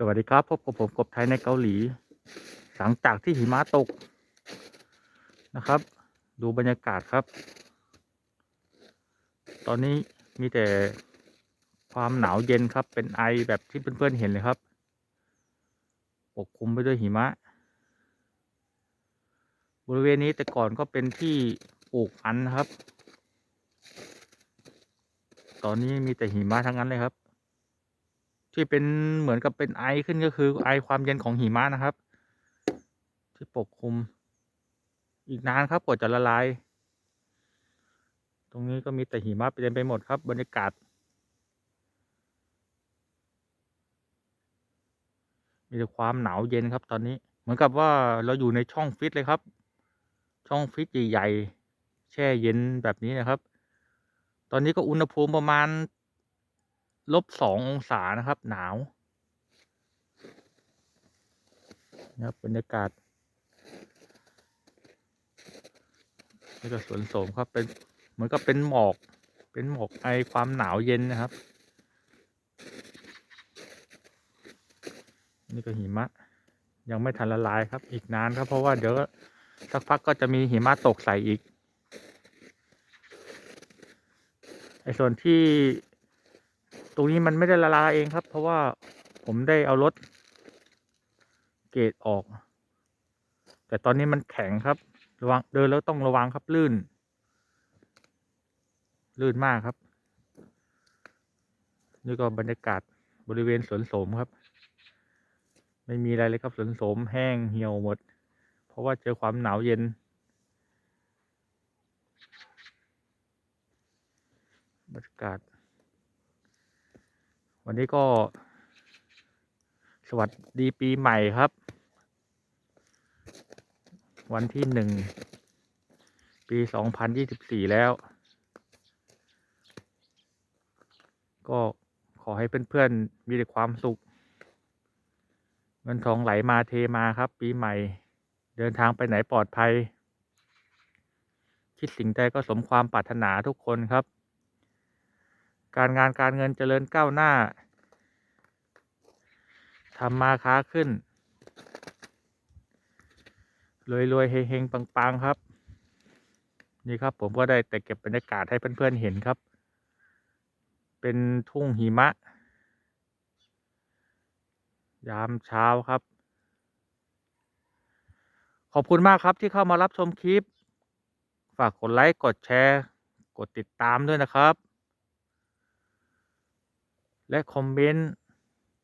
สวัสดีครับ พบกับผมกบไทยในเกาหลี หลังจากที่หิมะตกนะครับ ดูบรรยากาศครับ ตอนนี้มีแต่ความหนาวเย็นครับ เป็นไอแบบที่เพื่อนๆเห็นเลยครับ ปกคลุมไปด้วยหิมะ บริเวณนี้แต่ก่อนก็เป็นที่ปลูกมันนะครับ ตอนนี้มีแต่หิมะทั้งนั้นเลยครับ ที่เป็นเหมือนกับเป็นไอขึ้นก็คือไอความเย็นของหิมะนะครับ ที่ปกคลุม อีกนานครับกว่าจะละลาย ตรงนี้ก็มีแต่หิมะเต็มไปหมดครับ บรรยากาศ มีแต่ความหนาวเย็นครับตอนนี้ เหมือนกับว่าเราอยู่ในช่องฟิตเลยครับ ช่องฟิตใหญ่ๆแช่เย็นแบบนี้นะครับ ตอนนี้ก็อุณหภูมิประมาณ ลบสององศานะครับ หนาวนะครับบรรยากาศนี่ก็สวนโสมครับเป็นเหมือนกับเป็นหมอก เป็นหมอกไอความหนาวเย็นนะครับ นี่ก็หิมะ ยังไม่ทันละลายครับ อีกนานครับเพราะว่าเดี๋ยวสักพักก็จะมีหิมะตกใส่อีกไอส่วนที่ ตรงนี้มันไม่ได้ละลายเองครับ เพราะว่าผมได้เอารถเกรดออก แต่ตอนนี้มันแข็งครับ ระวังเดินแล้วต้องระวังครับลื่น ลื่นมากครับ นี่ก็บรรยากาศบริเวณสวนสมครับ ไม่มีอะไรเลยครับสวนสมแห้งเหี่ยวหมด เพราะว่าเจอความหนาวเย็น บรรยากาศ วันนี้ก็ สวัสดีปีใหม่ครับ วันที่หนึ่ง ปีสองพันยี่สิบสี่แล้ว ก็ขอให้เพื่อนๆ มีแต่ความสุข เงินทองไหลมาเทมาครับ ปีใหม่ เดินทางไปไหนปลอดภัย คิดสิ่งใดก็สมความปรารถนาทุกคนครับ การงานการเงินเจริญก้าวหน้าทำมาค้าขึ้นรวยรวยๆเฮงๆปังๆครับ นี่ครับผมก็ได้แต่เก็บบรรยากาศให้เพื่อนๆเห็นครับ เป็นทุ่งหิมะ ยามเช้าครับ ขอบคุณมากครับที่เข้ามารับชมคลิป ฝากกดไลค์ กดแชร์ กดติดตามด้วยนะครับ และคอมเมนต์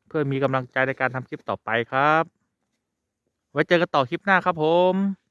เพื่อมีกำลังใจในการทำคลิปต่อไปครับ ไว้เจอกันต่อคลิปหน้าครับผม